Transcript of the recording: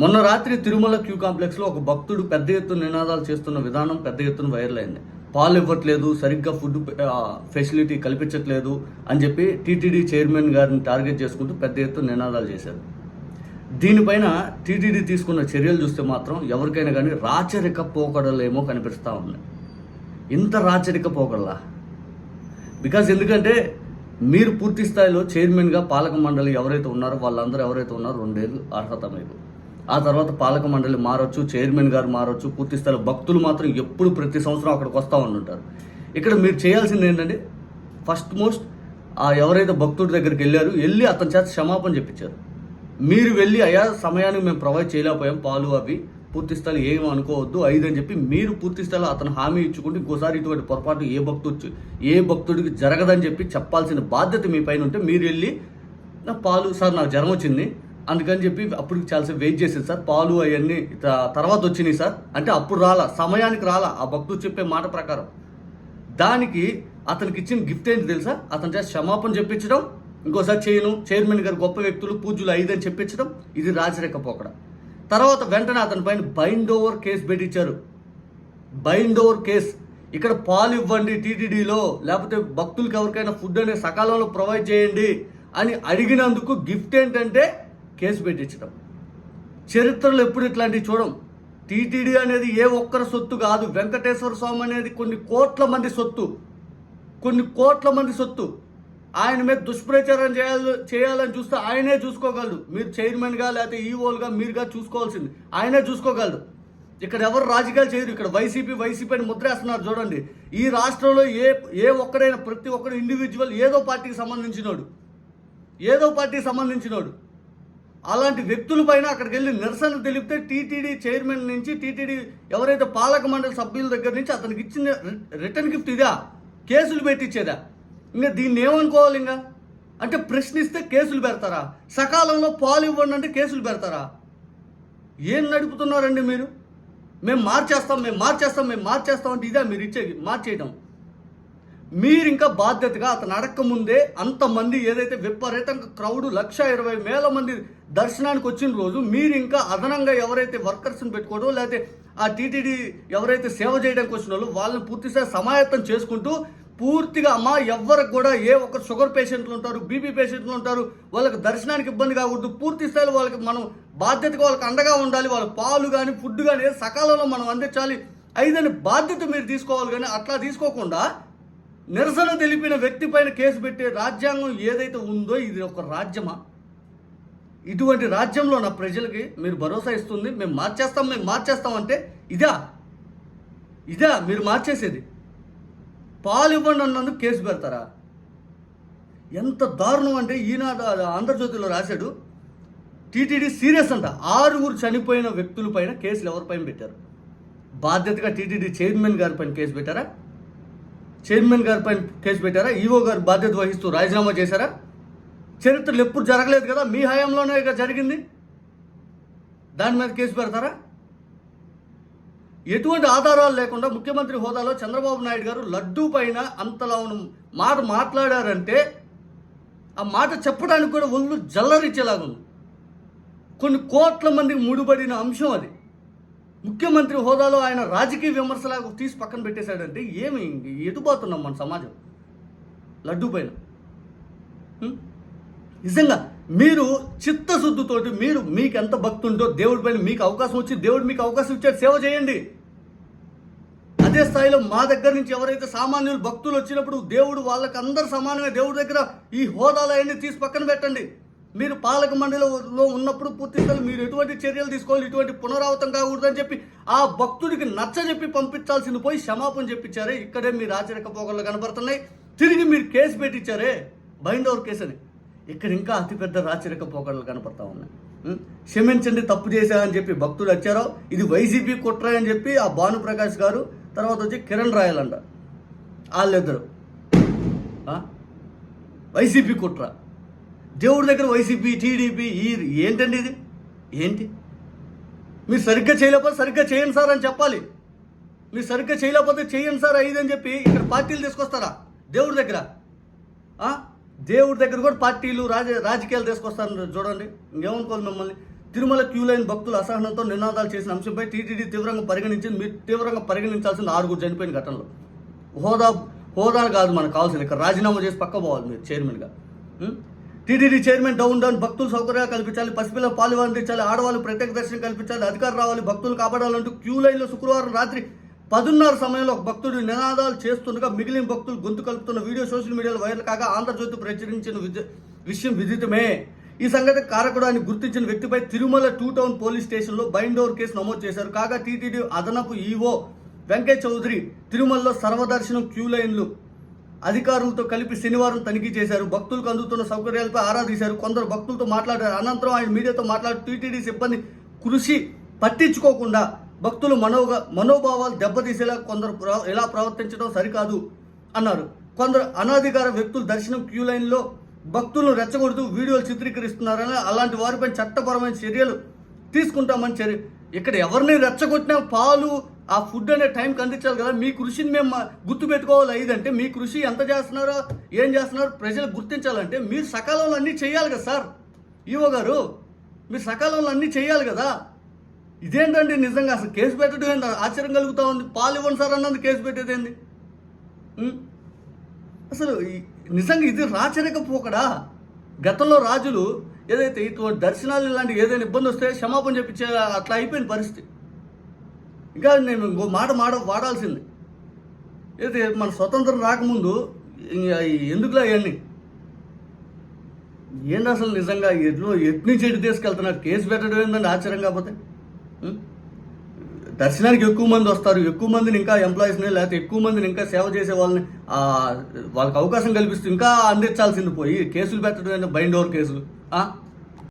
మొన్న రాత్రి తిరుమల క్యూ కాంప్లెక్స్లో ఒక భక్తుడు పెద్ద ఎత్తున నినాదాలు చేస్తున్న విధానం పెద్ద ఎత్తున వైరల్ అయింది. పాలు ఇవ్వట్లేదు సరిగ్గా ఫుడ్ ఫెసిలిటీ కల్పించట్లేదు అని చెప్పి టీటీడీ చైర్మన్ గారిని టార్గెట్ చేసుకుంటూ పెద్ద ఎత్తున నినాదాలు చేశారు. దీనిపైన టీటీడీ తీసుకున్న చర్యలు చూస్తే మాత్రం ఎవరికైనా కానీ రాచరిక పోకడలేమో కనిపిస్తూ ఉన్నాయి ఇంత రాచరిక పోకడలా? బికాజ్ ఎందుకంటే మీరు పూర్తి స్థాయిలో చైర్మన్గా పాలక మండలి ఎవరైతే ఉన్నారో వాళ్ళందరూ ఎవరైతే ఉన్నారో రెండేళ్ళు అర్హత మీకు. ఆ తర్వాత పాలక మండలి మారొచ్చు చైర్మన్ గారు మారొచ్చు పూర్తి స్థాయిలో భక్తులు మాత్రం ఎప్పుడు ప్రతి సంవత్సరం అక్కడికి వస్తూ ఉంటుంటారు ఇక్కడ మీరు చేయాల్సింది ఏంటంటే ఫస్ట్ మోస్ట్ ఆ ఎవరైతే భక్తుడి దగ్గరికి వెళ్ళారు వెళ్ళి అతని చేత క్షమాపణ చెప్పించారు. మీరు వెళ్ళి అయ్యా సమయానికి మేము ప్రొవైడ్ చేయలేకపోయాం పాలు అవి పూర్తిస్థాయి ఏం అనుకోవద్దు ఐదు అని చెప్పి మీరు పూర్తి స్థాయిలో అతను హామీ ఇచ్చుకుంటే ఇంకోసారి ఇటువంటి పొరపాటు ఏ భక్తుడు ఏ భక్తుడికి జరగదని చెప్పి చెప్పాల్సిన బాధ్యత మీ పైన ఉంటే మీరు వెళ్ళి నా పాలు సార్ నాకు జ్వరం వచ్చింది అందుకని చెప్పి అప్పుడు చాలాసేపు వెయిట్ చేసేది సార్. పాలు అవన్నీ తర్వాత వచ్చినాయి సార్. అంటే అప్పుడు రాలా సమయానికి రాలా ఆ భక్తుడు చెప్పే మాట ప్రకారం. దానికి అతనికి ఇచ్చిన గిఫ్ట్ ఏంటి తెలుసా? అతని చేత క్షమాపణ చెప్పించడం ఇంకోసారి చేయను చైర్మన్ గారు గొప్ప వ్యక్తులు పూజలు ఐదని చెప్పించడం ఇది రాజరేఖపోకడ. తర్వాత వెంటనే అతని పైన బైండ్ ఓవర్ కేసు పెట్టించారు. బైండ్ ఓవర్ కేస్ ఇక్కడ పాలు ఇవ్వండి టీటీడీలో లేకపోతే భక్తులకు ఎవరికైనా ఫుడ్ అనేది సకాలంలో ప్రొవైడ్ చేయండి అని అడిగినందుకు గిఫ్ట్ ఏంటంటే కేసు పెట్టించడం. చరిత్రలో ఎప్పుడు ఇట్లాంటివి చూడం. టీటీడీ అనేది ఏ ఒక్కరి సొత్తు కాదు. వెంకటేశ్వర స్వామి అనేది కొన్ని కోట్ల మంది సొత్తు. కొన్ని కోట్ల మంది సొత్తు. ఆయన మీద దుష్ప్రచారం చేయాలి చేయాలని చూస్తే ఆయనే చూసుకోగలడు. మీరు చైర్మన్గా లేకపోతే ఈఓలుగా మీరుగా చూసుకోవాల్సింది. ఆయనే చూసుకోగలడు. ఇక్కడ ఎవరు రాజకీయాలు చేయరు. ఇక్కడ వైసీపీ వైసీపీ అని ముద్రేస్తున్నారు చూడండి. ఈ రాష్ట్రంలో ఏ ఏ ఒక్కడైనా ప్రతి ఒక్కడు ఇండివిజువల్ ఏదో పార్టీకి సంబంధించినోడు. ఏదో పార్టీకి సంబంధించినోడు. అలాంటి వ్యక్తుల పైన అక్కడికి వెళ్ళి నిరసన తెలిపితే టీటీడీ చైర్మన్ నుంచి టీటీడీ ఎవరైతే పాలక మండలి సభ్యుల దగ్గర నుంచి అతనికి ఇచ్చిన రి- రిటర్న్ గిఫ్ట్ ఇదా? కేసులు పెట్టించేదా ఇంకా దీన్ని ఏమనుకోవాలి ఇంకా? అంటే ప్రశ్నిస్తే కేసులు పెడతారా? సకాలంలో పాలు ఇవ్వండి అంటే కేసులు పెడతారా? ఏం నడుపుతున్నారండి మీరు? మేము మార్చేస్తాం మేము మార్చేస్తాం మేము మార్చేస్తాం అంటే ఇదే మీరు ఇచ్చేది మార్చేయడం? మీరు ఇంకా బాధ్యతగా అతను అడక్క ముందే అంతమంది ఏదైతే విపరీతంగా క్రౌడ్ లక్ష ఇరవై వేల మంది దర్శనానికి వచ్చిన రోజు మీరు ఇంకా అదనంగా ఎవరైతే వర్కర్స్ని పెట్టుకోవడం లేకపోతే ఆ టీటీడీ ఎవరైతే సేవ చేయడానికి వచ్చిన వాళ్ళు వాళ్ళని పూర్తిస్థాయి సమాయత్తం చేసుకుంటూ పూర్తిగా అమ్మా ఎవ్వరికి కూడా ఏ ఒక్క షుగర్ పేషెంట్లు ఉంటారు బీపీ పేషెంట్లు ఉంటారు వాళ్ళకి దర్శనానికి ఇబ్బంది కాకూడదు. పూర్తి స్థాయిలో వాళ్ళకి మనం బాధ్యతగా వాళ్ళకి అండగా ఉండాలి. వాళ్ళ పాలు కానీ ఫుడ్ కానీ సకాలంలో మనం అందించాలి. ఐదని బాధ్యత మీరు తీసుకోవాలి కానీ అట్లా తీసుకోకుండా నిరసన తెలిపిన వ్యక్తి పైన కేసు పెట్టే రాజ్యాంగం ఏదైతే ఉందో ఇది ఒక రాజ్యమా? ఇటువంటి రాజ్యంలో నా ప్రజలకి మీరు భరోసా ఇస్తుంది మేము మార్చేస్తాం మేము మార్చేస్తాం అంటే ఇదా? ఇదా? మీరు మార్చేసేది. పాలు ఇవ్వండి అన్నందుకు కేసు పెడతారా? ఎంత దారుణం అంటే ఈనాడు ఆంధ్రజ్యోతిలో రాశాడు టీటీడీ సీరియస్ అంట. ఆరుగురు చనిపోయిన వ్యక్తుల పైన కేసులు ఎవరిపైన పెట్టారు? బాధ్యతగా టీటీడీ చైర్మన్ గారి పైన కేసు పెట్టారా? చైర్మన్ గారి పైన కేసు పెట్టారా? ఈవో గారు బాధ్యత వహిస్తూ రాజీనామా చేశారా? చరిత్రలు ఎప్పుడు జరగలేదు కదా మీ హయాంలోనే ఇక జరిగింది? దాని మీద కేసు పెడతారా? ఎటువంటి ఆధారాలు లేకుండా ముఖ్యమంత్రి హోదాలో చంద్రబాబు నాయుడు గారు లడ్డూ పైన అంతలా ఉన్న మాట మాట్లాడారంటే ఆ మాట చెప్పడానికి కూడా ఒళ్ళు జల్లరిచ్చేలాగుంది. కొన్ని కోట్ల మందికి ముడిపడిన అంశం అది. ముఖ్యమంత్రి హోదాలో ఆయన రాజకీయ విమర్శలాగా తీసి పక్కన పెట్టేశాడంటే ఏమి ఎటుపోతున్నాం మన సమాజం? లడ్డూ పైన. నిజంగా మీరు చిత్తశుద్ధితోటి మీరు మీకు ఎంత భక్తి ఉంటో దేవుడి పైన మీకు అవకాశం వచ్చి దేవుడు మీకు అవకాశం ఇచ్చాడు సేవ చేయండి. అదే స్థాయిలో మా దగ్గర నుంచి ఎవరైతే సామాన్యులు భక్తులు వచ్చినప్పుడు దేవుడు వాళ్ళకి అందరు సమానమే దేవుడి దగ్గర ఈ హోదాలు అవన్నీ తీసి పక్కన పెట్టండి. మీరు పాలక మండలిలో ఉన్నప్పుడు పూర్తి మీరు ఎటువంటి చర్యలు తీసుకోవాలి ఇటువంటి పునరావృతం కాకూడదని చెప్పి ఆ భక్తుడికి నచ్చ చెప్పి పంపించాల్సింది పోయి క్షమాపణ చెప్పించారే ఇక్కడే మీ రాచరిక పోగళ్ళు కనబడుతున్నాయి. తిరిగి మీరు కేసు పెట్టించారే బైండోర్ కేసు అని ఇక్కడ ఇంకా అతిపెద్ద రాచరిక పోకడలు కనపడతా ఉన్నాయి. క్షమించండి తప్పు చేశారని చెప్పి భక్తుడు వచ్చారో ఇది వైసీపీ కుట్ర అని చెప్పి ఆ భానుప్రకాష్ గారు తర్వాత వచ్చి కిరణ్ రాయల్ అంట వాళ్ళిద్దరు వైసీపీ కుట్ర. దేవుడి దగ్గర వైసీపీ టీడీపీ ఈ ఏంటండి ఇది? ఏంటి? మీరు సరిగ్గా చేయలేకపోతే సరిగ్గా చేయండి సార్ అని చెప్పాలి. మీరు సరిగ్గా చేయలేకపోతే చేయండి సార్ ఐదు అని చెప్పి ఇక్కడ పార్టీలు తీసుకొస్తారా? దేవుడి దగ్గర? దేవుడి దగ్గర కూడా పార్టీలు రాజ రాజకీయాలు తీసుకొస్తారు చూడండి. ఇంకేమనుకోవాలి మిమ్మల్ని? తిరుమల క్యూ లైన్ భక్తులు అసహనంతో నినాదాలు చేసిన అంశంపై టీటీడీ తీవ్రంగా పరిగణించింది. మీరు తీవ్రంగా పరిగణించాల్సింది ఆరుగురు చనిపోయిన ఘటనలో. హోదా హోదా కాదు మనకు కావాల్సింది. ఇక్కడ రాజీనామా చేసి పక్క పోవాలి మీరు చైర్మన్గా. టీటీడీ చైర్మన్ డౌన్ డౌన్ భక్తులు సౌకర్యాలు కల్పించాలి పసిపిల్లలు పాలు అందించాలి ఆడవాళ్ళు ప్రత్యేక దర్శనం కల్పించాలి అధికారులు రావాలి భక్తులు కాపాడాలంటూ క్యూ లైన్లో శుక్రవారం రాత్రి పదున్నర సమయంలో ఒక భక్తుడు నినాదాలు చేస్తుండగా మిగిలిన భక్తులు గొంతు కలుపుతున్న వీడియో సోషల్ మీడియాలో వైరల్ కాగా ఆంధ్రజ్యోతి ప్రచురించిన విషయం విదితమే. ఈ సంగతి కారకుడు అని గుర్తించిన వ్యక్తిపై తిరుమల టూ టౌన్ పోలీస్ స్టేషన్లో బైండ్ డోర్ కేసు నమోదు చేశారు. కాగా టీటీడీ అదనపు ఈవో వెంకయ్య చౌదరి తిరుమలలో సర్వదర్శనం క్యూ లైన్లు అధికారులతో కలిపి శనివారం తనిఖీ చేశారు. భక్తులకు అందుతున్న సౌకర్యాలపై ఆరా తీశారు. కొందరు భక్తులతో మాట్లాడారు. అనంతరం ఆయన మీడియాతో మాట్లాడి టీటీడీ సిబ్బంది కృషి పట్టించుకోకుండా భక్తులు మనోగా మనోభావాలు దెబ్బతీసేలా కొందరు ఎలా ఇలా ప్రవర్తించడం సరికాదు అన్నారు. కొందరు అనాధికార వ్యక్తులు దర్శనం క్యూ లైన్లో భక్తులను రెచ్చగొడుతూ వీడియోలు చిత్రీకరిస్తున్నారని అలాంటి వారిపై చట్టపరమైన చర్యలు తీసుకుంటామని చర్య ఇక్కడ ఎవరిని రెచ్చగొట్టినా పాలు ఆ ఫుడ్ అనే టైంకి అందించాలి కదా. మీ కృషిని మేము గుర్తు గుర్తుపెట్టుకోవాలి ఇదంటే మీ కృషి ఎంత చేస్తున్నారో ఏం చేస్తున్నారో ప్రజలు గుర్తించాలంటే మీరు సకాలంలో అన్నీ చేయాలి కదా సార్. ఈవో గారు మీరు సకాలంలో అన్నీ చేయాలి కదా. ఇదేంటండి నిజంగా? అసలు కేసు పెట్టడం ఏంటి ఆశ్చర్యం కలుగుతా ఉంది. పాలు ఇవ్వండి సార్ అన్నది కేసు పెట్టేది ఏంది? అసలు నిజంగా ఇది రాచరికపోకడా? గతంలో రాజులు ఏదైతే ఇటువంటి దర్శనాలు ఇలాంటి ఏదైనా ఇబ్బంది వస్తే క్షమాపణ చెప్పించే అట్లా అయిపోయిన పరిస్థితి. ఇంకా నేను ఇంకో మాట మాట వాడాల్సింది. అయితే మన స్వతంత్రం రాకముందు ఎందుకులా అవన్నీ ఏంది అసలు నిజంగా ఎట్లు ఎటు నుంచి ఎటు తీసుకెళ్తున్నారు? కేసు పెట్టడం ఏందండి ఆశ్చర్యం కాకపోతే? దర్శనానికి ఎక్కువ మంది వస్తారు. ఎక్కువ మందిని ఇంకా ఎంప్లాయీస్ని లేకపోతే ఎక్కువ మందిని ఇంకా సేవ చేసే వాళ్ళని వాళ్ళకి అవకాశం కల్పిస్తూ ఇంకా అందించాల్సింది పోయి కేసులు పెట్టడం బైండ్ ఓవర్ కేసులు.